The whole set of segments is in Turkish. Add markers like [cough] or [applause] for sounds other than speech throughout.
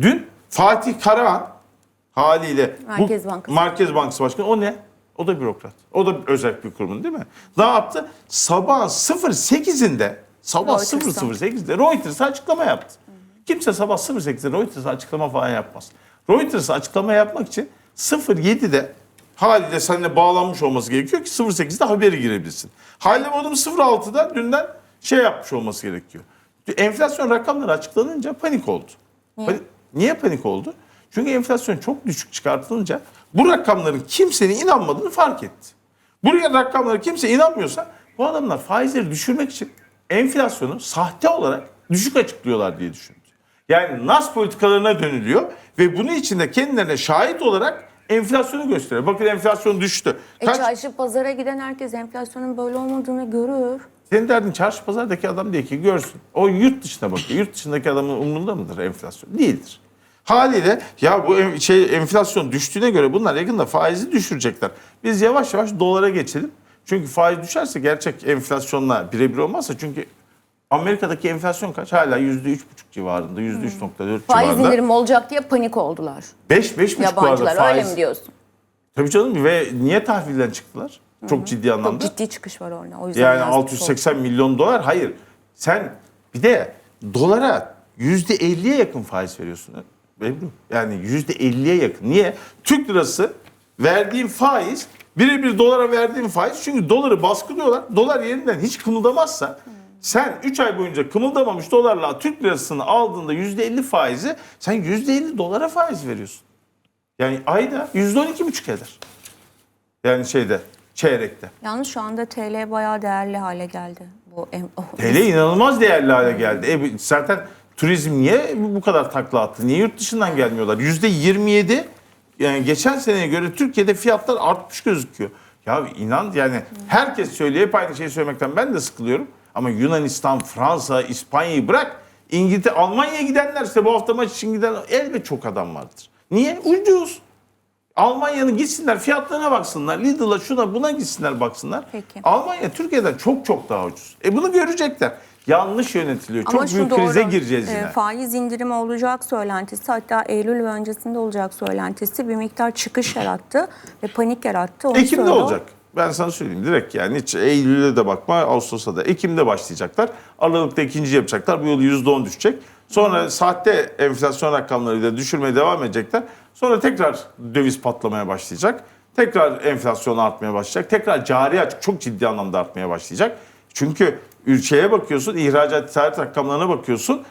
Dün Fatih Karahan haliyle Merkez bu Bankası. Merkez Bankası Başkanı o ne? O da bürokrat. O da özel bir kurumun değil mi? Ne yaptı? Sabah 08'inde sabah Reuters'a. 008'de Reuters'a açıklama yaptı. Kimse sabah 08'de Reuters'a açıklama falan yapmaz. Reuters'a açıklama yapmak için 07'de haliyle seninle bağlanmış olması gerekiyor ki 08'de haberi girebilsin. Haliyle bu adam 06'da dünden şey yapmış olması gerekiyor. Enflasyon rakamları açıklanınca panik oldu. Niye? Niye panik oldu? Çünkü enflasyon çok düşük çıkartılınca bu rakamların kimsenin inanmadığını fark etti. Buraya rakamlara kimse inanmıyorsa bu adamlar faizleri düşürmek için enflasyonu sahte olarak düşük açıklıyorlar diye düşündü. Yani nas politikalarına dönülüyor ve bunun içinde kendilerine şahit olarak enflasyonu gösteriyor. Bakın enflasyon düştü. E Kaç? çarşı pazara giden herkes enflasyonun böyle olmadığını görür. Senin derdin çarşı pazardaki adam değil ki görsün. O yurt dışına bakıyor. Yurt dışındaki adamın umurunda mıdır enflasyon? Değildir. Haliyle ya bu şey enflasyon düştüğüne göre bunlar yakında faizi düşürecekler. Biz yavaş yavaş dolara geçelim. Çünkü faiz düşerse gerçek enflasyonla birebir olmazsa çünkü Amerika'daki enflasyon kaç? Hala %3,5 civarında, %3,4 Faiz civarında. indirim olacak diye panik oldular. 5 5,5 civarında Yabancılar faiz. öyle mi diyorsun? Tabii canım ve niye tahvilden çıktılar? Çok ciddi anlamda. Çok ciddi çıkış var orada. O yüzden Yani biraz 680 milyon dolar. Hayır. Sen bir de dolara yüzde 50'ye yakın faiz veriyorsun. Ebru. Yani yüzde 50'ye yakın. Niye? Türk lirası verdiğin faiz birebir dolara verdiğin faiz. Çünkü doları baskılıyorlar. Dolar yerinden hiç kımıldamazsa sen 3 ay boyunca kımıldamamış dolarla Türk lirasını aldığında yüzde 50 faizi sen yüzde 50 dolara faiz veriyorsun. Yani ayda yüzde 12,5 eder. Yani şeyde çeyrekte. Yalnız şu anda TL bayağı değerli hale geldi. Bu em- [laughs] oh, TL inanılmaz değerli hale geldi. E, zaten turizm niye bu kadar takla attı? Niye yurt dışından gelmiyorlar? Yüzde 27 yani geçen seneye göre Türkiye'de fiyatlar artmış gözüküyor. Ya inan yani herkes söylüyor hep aynı şeyi söylemekten ben de sıkılıyorum. Ama Yunanistan, Fransa, İspanya'yı bırak. İngiltere, Almanya'ya gidenlerse bu hafta maç için giden elbet çok adam vardır. Niye? Ucuz. Almanya'nın gitsinler fiyatlarına baksınlar. Lidl'a şuna buna gitsinler baksınlar. Peki. Almanya Türkiye'den çok çok daha ucuz. E bunu görecekler. Yanlış yönetiliyor. Ama çok büyük doğru, krize gireceğiz e, yine. faiz indirimi olacak söylentisi hatta Eylül ve öncesinde olacak söylentisi bir miktar çıkış yarattı ve panik yarattı. Onu Ekim'de söylüyor. olacak. Ben sana söyleyeyim direkt yani hiç Eylül'e de bakma Ağustos'a da. Ekim'de başlayacaklar. Aralık'ta ikinci yapacaklar. Bu yıl %10 düşecek. Sonra sahte enflasyon rakamlarıyla düşürmeye devam edecekler. Sonra tekrar döviz patlamaya başlayacak. Tekrar enflasyon artmaya başlayacak. Tekrar cari açık çok ciddi anlamda artmaya başlayacak. Çünkü ülkeye bakıyorsun, ihracat ithalat rakamlarına bakıyorsun.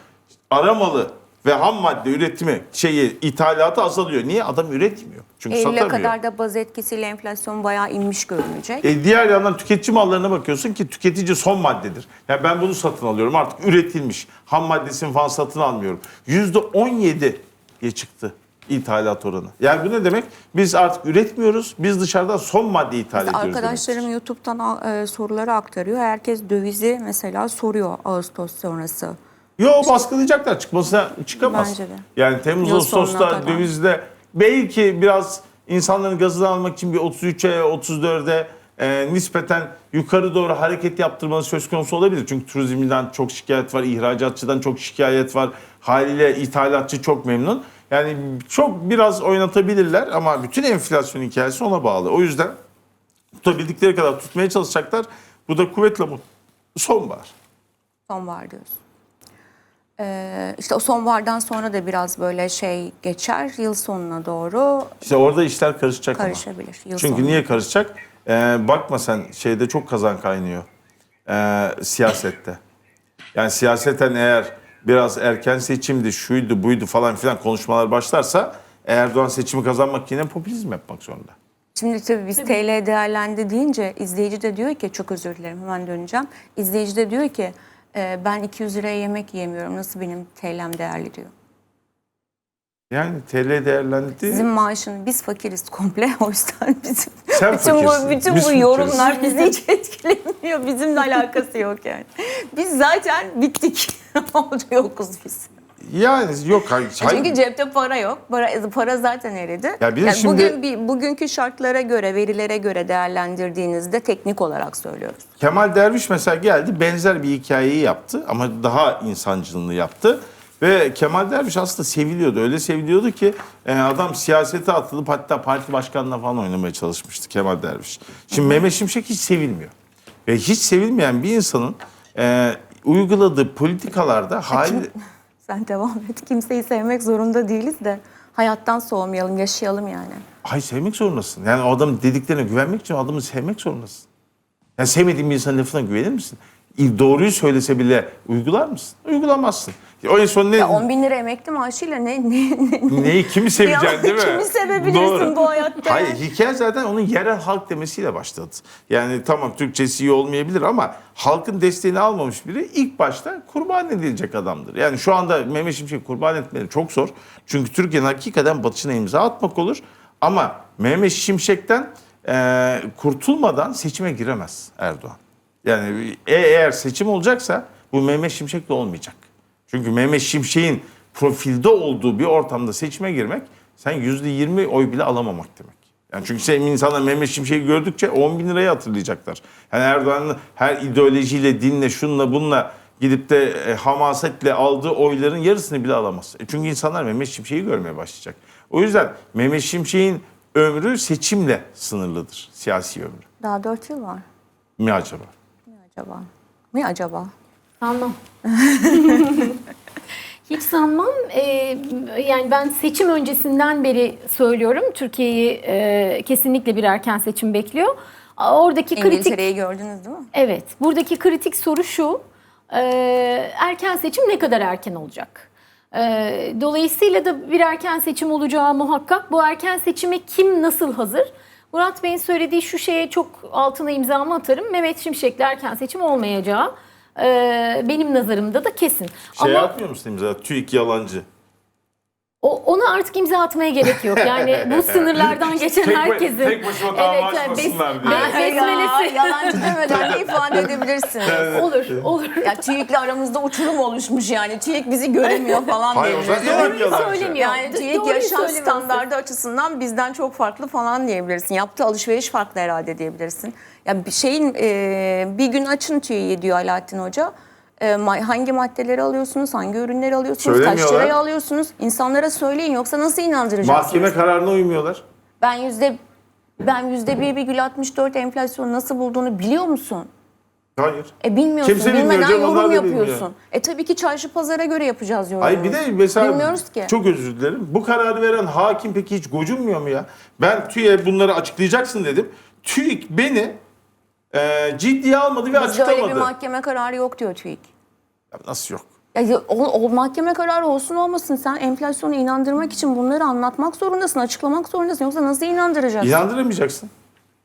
Aramalı ve ham madde üretimi şeyi ithalatı azalıyor. Niye? Adam üretmiyor. Çünkü satamıyor. kadar da baz etkisiyle enflasyon bayağı inmiş görünecek. E diğer yandan tüketici mallarına bakıyorsun ki tüketici son maddedir. Yani ben bunu satın alıyorum artık üretilmiş. Ham maddesini falan satın almıyorum. %17'ye çıktı ithalat oranı. Yani bu ne demek? Biz artık üretmiyoruz. Biz dışarıdan son madde ithal ediyoruz. Arkadaşlarım demektir. YouTube'dan e, soruları aktarıyor. Herkes dövizi mesela soruyor Ağustos sonrası. Yo baskılayacaklar çıkmasına çıkamaz. Bence de. Yani Temmuz Yıl Ağustos'ta dövizde belki biraz insanların gazını almak için bir 33'e 34'e e, nispeten yukarı doğru hareket yaptırmanız söz konusu olabilir. Çünkü turizmden çok şikayet var, ihracatçıdan çok şikayet var. Haliyle ithalatçı çok memnun. Yani çok biraz oynatabilirler ama bütün enflasyon hikayesi ona bağlı. O yüzden tutabildikleri kadar tutmaya çalışacaklar. Bu da kuvvetle bu. Sonbahar. Sonbahar diyoruz. Ee, işte o sonbahardan sonra da biraz böyle şey geçer. Yıl sonuna doğru İşte orada işler karışacak ama. karışabilir. Yıl Çünkü sonuna. niye karışacak? Ee, bakma sen şeyde çok kazan kaynıyor. Ee, siyasette. Yani siyaseten eğer biraz erken seçimdi, şuydu, buydu falan filan konuşmalar başlarsa Erdoğan seçimi kazanmak yine popülizm yapmak zorunda. Şimdi tabii biz TL değerlendi deyince izleyici de diyor ki çok özür dilerim hemen döneceğim. İzleyici de diyor ki e, ben 200 liraya yemek yiyemiyorum nasıl benim TL'm değerli diyor. Yani TL değerlendi. Sizin maaşın biz fakiriz komple [laughs] o yüzden bizim Sen bütün bu fakirsin, bütün biz bu fakiriz. yorumlar bizi hiç etkilemiyor. Bizimle alakası yok yani. Biz zaten bittik. [laughs] Yokuz biz. Yani yok hayır. Çünkü cepte para yok. Para, para zaten eridi. Ya bir yani şimdi- bugün bir, bugünkü şartlara göre, verilere göre değerlendirdiğinizde teknik olarak söylüyoruz. Kemal Derviş mesela geldi benzer bir hikayeyi yaptı ama daha insancılığını yaptı. Ve Kemal Derviş aslında seviliyordu. Öyle seviliyordu ki e, adam siyasete atılıp hatta parti başkanına falan oynamaya çalışmıştı Kemal Derviş. Şimdi Mehmet Şimşek hiç sevilmiyor. Ve hiç sevilmeyen bir insanın e, uyguladığı politikalarda hali... [laughs] Sen devam et. Kimseyi sevmek zorunda değiliz de hayattan soğumayalım, yaşayalım yani. Hayır sevmek zorundasın. Yani o adamın dediklerine güvenmek için adamı sevmek zorundasın. Yani sevmediğin bir insanın lafına güvenir misin? Doğruyu söylese bile uygular mısın? Uygulamazsın. O en son ne? Ya 10 bin lira emekli maaşıyla ne, ne, ne, Neyi kimi seveceksin Ya, değil mi? kimi sevebilirsin bu hayatta Hayır ya? hikaye zaten onun yerel halk demesiyle başladı. Yani tamam Türkçesi iyi olmayabilir ama halkın desteğini almamış biri ilk başta kurban edilecek adamdır. Yani şu anda Mehmet Şimşek kurban etmeleri çok zor. Çünkü Türkiye'nin hakikaten batışına imza atmak olur. Ama Mehmet Şimşek'ten eee, kurtulmadan seçime giremez Erdoğan. Yani e- eğer seçim olacaksa bu Mehmet Şimşek'le olmayacak. Çünkü Mehmet Şimşek'in profilde olduğu bir ortamda seçime girmek sen yüzde yirmi oy bile alamamak demek. Yani çünkü sen insanlar Mehmet Şimşek'i gördükçe 10 bin lirayı hatırlayacaklar. Yani Erdoğan'ın her ideolojiyle, dinle, şunla, bununla gidip de e, hamasetle aldığı oyların yarısını bile alamaz. E çünkü insanlar Mehmet Şimşek'i görmeye başlayacak. O yüzden Mehmet Şimşek'in ömrü seçimle sınırlıdır. Siyasi ömrü. Daha 4 yıl var. Mi acaba? Mi acaba? Mi acaba? Sanmam. [laughs] Hiç sanmam. Ee, yani ben seçim öncesinden beri söylüyorum. Türkiye'yi e, kesinlikle bir erken seçim bekliyor. Oradaki kritik İngiltere'yi gördünüz değil mi? Evet, buradaki kritik soru şu, e, erken seçim ne kadar erken olacak? E, dolayısıyla da bir erken seçim olacağı muhakkak. Bu erken seçime kim nasıl hazır? Murat Bey'in söylediği şu şeye çok altına imzamı atarım. Mehmet Şimşek'le erken seçim olmayacağı e, benim nazarımda da kesin. Şey Ama atmıyor musun imza? TÜİK yalancı. O, ona artık imza atmaya gerek yok. Yani [laughs] bu sınırlardan geçen Tek herkesin... tek başıma dava yani açmasınlar bes- diye. be- besmelesi. Ya, yalancı [laughs] demeden de ifade edebilirsin. olur, olur. ya TÜİK'le aramızda uçurum oluşmuş yani. TÜİK bizi göremiyor falan Hayır diyebiliriz. zaman Doğruyu yalancı. söylemiyor. Yani TÜİK yaşam standardı açısından bizden çok farklı falan diyebilirsin. Yaptığı alışveriş farklı herhalde diyebilirsin. Ya bir şeyin e, bir gün açın TÜİK'i diyor Alaaddin Hoca. E, ma- hangi maddeleri alıyorsunuz, hangi ürünleri alıyorsunuz, kaç liraya alıyorsunuz? İnsanlara söyleyin yoksa nasıl inandıracaksınız? Mahkeme kararına uymuyorlar. Ben yüzde ben yüzde bir virgül 64 enflasyonu nasıl bulduğunu biliyor musun? Hayır. E bilmiyorsun, Kimse bilmiyor bilmeden canım, yorum yapıyorsun. bilmiyor. E tabii ki çarşı pazara göre yapacağız yorumu. Ay bir de mesela Bilmiyoruz ki. çok özür dilerim. Bu kararı veren hakim peki hiç gocunmuyor mu ya? Ben TÜİK'e bunları açıklayacaksın dedim. TÜİK beni e, ciddiye almadı ve Bizde öyle bir açıklamadı. mahkeme kararı yok diyor TÜİK. Ya nasıl yok? Ya, o, o mahkeme kararı olsun olmasın sen enflasyonu inandırmak için bunları anlatmak zorundasın, açıklamak zorundasın. Yoksa nasıl inandıracaksın? İnandıramayacaksın.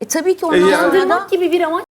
e tabii ki E, onu yani- İnandırmak gibi bir amaç